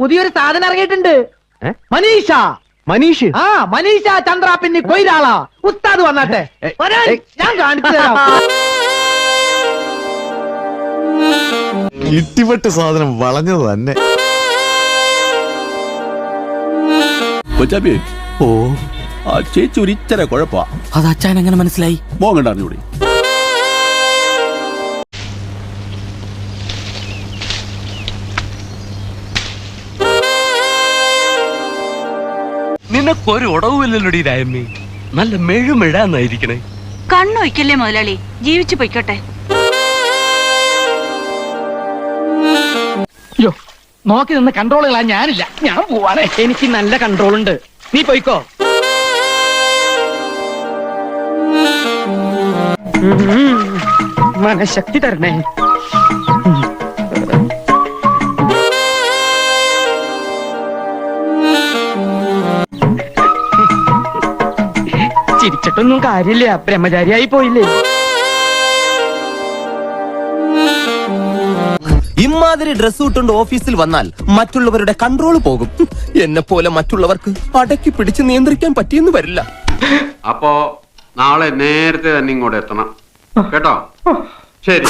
പുതിയൊരു സാധനം ഇറങ്ങിയിട്ടുണ്ട്? മനീഷ. മനീഷ്? ആ മനീഷ ചന്ദ്ര പിന്നെ കൊയിലാളാ. ഉസ്താദ് വന്നാട്ടെ. വരാൻ. ഞാൻ കാണിച്ചു തരാം. ഇട്ടിപ്പെട്ട് സാധനം വളഞ്ഞത് തന്നെ. കൊച്ചാപ്പി ഓ. ആ ചേച്ചി ഒരു ഇച്ചര കുഴപ്പാ. അത് അച്ഛൻ എങ്ങനെ മനസ്സിലായി? മോങ്ങണ്ട അറിഞ്ഞൂടി നിനക്കൊരു ഉടവുമില്ലല്ലോടി രായമ്മേ. നല്ല മെഴുമെഴാന്നായിരിക്കണേ കണ്ണൊയ്ക്കല്ലേ മുതലാളി? ജീവിച്ചു പൊയ്ക്കോട്ടെ. നോക്കി നിന്ന് കൺട്രോൾ കളാൻ ഞാനില്ല. ഞാൻ പോവാണേ. എനിക്ക് നല്ല കൺട്രോൾ ഉണ്ട്. നീ പോയിക്കോ. മനഃശക്തി തരണേ. ചിരിച്ചിട്ടൊന്നും കാര്യമില്ല. ബ്രഹ്മചാരിയായി പോയില്ലേ. ഇമാതിരി ഡ്രസ് ഇട്ടുകൊണ്ട് ഓഫീസിൽ വന്നാൽ മറ്റുള്ളവരുടെ കൺട്രോൾ പോകും. എന്നെ പോലെ മറ്റുള്ളവർക്ക് അടക്കി പിടിച്ച് നിയന്ത്രിക്കാൻ പറ്റിയെന്ന് വരില്ല. അപ്പോ നാളെ നേരത്തെ തന്നെ ഇങ്ങോട്ട് എത്തണം. കേട്ടോ? ശരി.